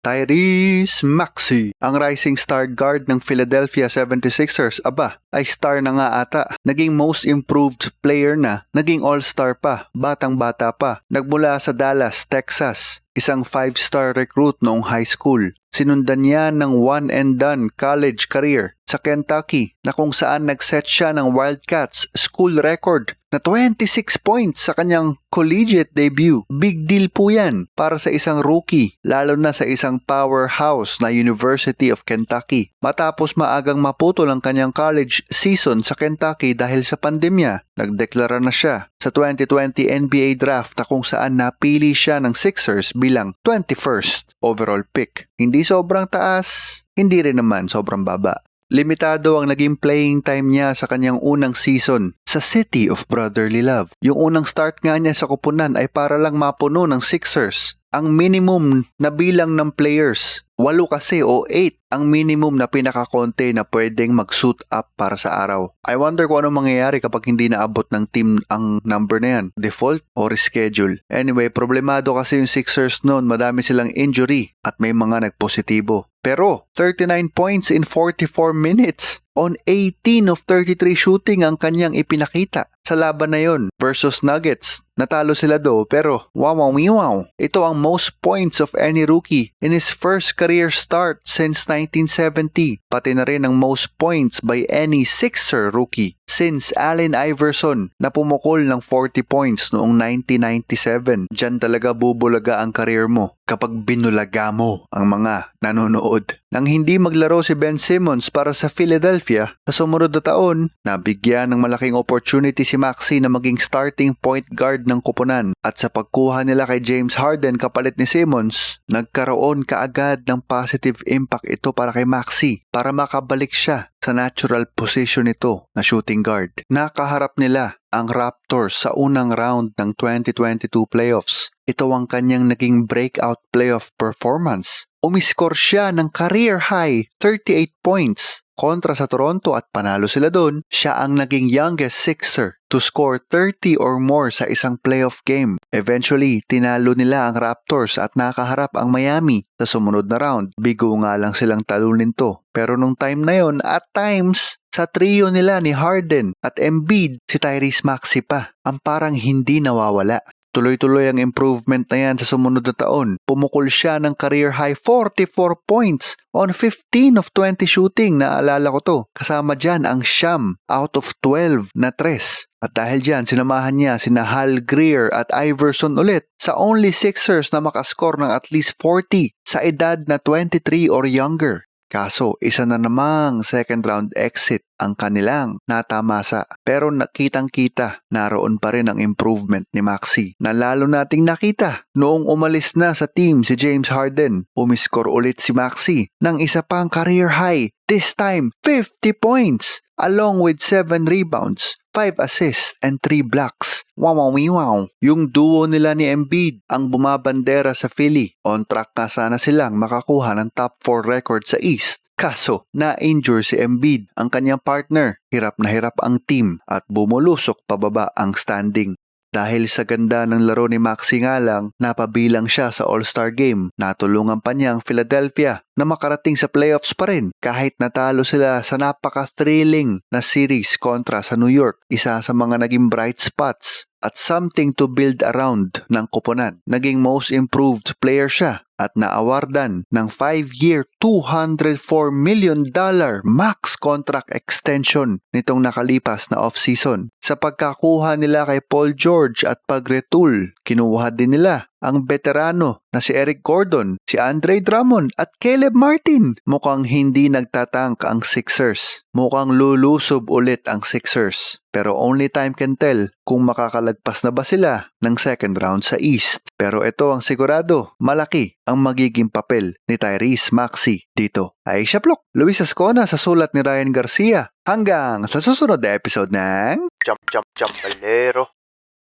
Tyrese Maxey, ang rising star guard ng Philadelphia 76ers, aba, ay star na nga ata. Naging most improved player na, naging all-star pa, batang-bata pa. Nagmula sa Dallas, Texas, isang five-star recruit noong high school. Sinundan niya ng one and done college career sa Kentucky na kung saan nag-set siya ng Wildcats school record na 26 points sa kanyang collegiate debut. Big deal po yan para sa isang rookie, lalo na sa isang powerhouse na University of Kentucky. Matapos maagang maputol ang kanyang college season sa Kentucky dahil sa pandemya, nagdeklara na siya sa 2020 NBA draft na kung saan napili siya ng Sixers bilang 21st overall pick. Hindi sobrang taas, hindi rin naman sobrang baba. Limitado ang naging playing time niya sa kanyang unang season sa City of Brotherly Love. Yung unang start nga niya sa kupunan ay para lang mapuno ng Sixers. Ang minimum na bilang ng players, walo kasi o 8 ang minimum na pinakakonte na pwedeng mag-suit up para sa araw. I wonder kung anong mangyayari kapag hindi naabot ng team ang number na yan. Default or reschedule. Anyway, problemado kasi yung Sixers noon. Madami silang injury at may mga nagpositibo. Pero 39 points in 44 minutes on 18 of 33 shooting ang kanyang ipinakita sa laban na yon versus Nuggets. Natalo sila do pero wow wow wow. Ito ang most points of any rookie in his first career start since 1970. Pati na rin ang most points by any Sixer rookie since Allen Iverson na pumukol ng 40 points noong 1997. Diyan talaga bubulaga ang career mo kapag binulaga mo ang mga nanonood. Nang hindi maglaro si Ben Simmons para sa Philadelphia, sa sumunod na taon, nabigyan ng malaking opportunity si Maxi na maging starting point guard ng kupunan at sa pagkuha nila kay James Harden kapalit ni Simmons, nagkaroon kaagad ng positive impact ito para kay Maxi para makabalik siya sa natural position nito na shooting guard. Nakaharap nila ang Raptors sa unang round ng 2022 playoffs. Ito ang kanyang naging breakout playoff performance. Umiskor siya ng career high 38 points kontra sa Toronto at panalo sila doon, siya ang naging youngest Sixer to score 30 or more sa isang playoff game. Eventually, tinalo nila ang Raptors at nakaharap ang Miami sa sumunod na round. Bigo nga lang silang talunin to. Pero nung time na yon, at times, sa trio nila ni Harden at Embiid, si Tyrese Maxey pa ang parang hindi nawawala. Tuloy-tuloy ang improvement na yan sa sumunod na taon. Pumukol siya ng career high 44 points on 15 of 20 shooting. Naalala ko to. Kasama dyan ang Sham out of 12 na tres. At dahil dyan, sinamahan niya sina Hal Greer at Iverson ulit sa only Sixers na makascore ng at least 40 sa edad na 23 or younger. Kaso, isa na namang second round exit ang kanilang natamasa. Pero nakitang-kita, naroon pa rin ang improvement ni Maxi na lalo nating nakita noong umalis na sa team si James Harden. Umiskor ulit si Maxi ng isa pang career high, this time 50 points along with 7 rebounds, 5 assists, and 3 blocks. Wow. Yung duo nila ni Embiid ang bumabandera sa Philly. On track ka sana silang makakuha ng top 4 record sa East. Kaso, na-injure si Embiid, ang kanyang partner. Hirap na hirap ang team at bumulusok pababa ang standing. Dahil sa ganda ng laro ni Maxi nga lang, napabilang siya sa All-Star Game. Natulungan pa niya ang Philadelphia na makarating sa playoffs pa rin kahit natalo sila sa napaka-thrilling na series kontra sa New York. Isa sa mga naging bright spots at something to build around ng kuponan. Naging most improved player siya at naawardan ng 5-year $204 million max contract extension nitong nakalipas na off-season. Sa pagkakuha nila kay Paul George at pagretul, kinuha din nila ang veterano na si Eric Gordon, si Andre Drummond at Caleb Martin. Mukhang hindi nagtatangk ang Sixers. Mukhang lulusob ulit ang Sixers. Pero only time can tell kung makakalagpas na ba sila ng second round sa East. Pero ito ang sigurado, malaki ang magiging papel ni Tyrese Maxey dito. Aisha Plok, Luis Ascona sa sulat ni Ryan Garcia. Hanggang sa susunod na episode ng Jump, jump, jump, balero.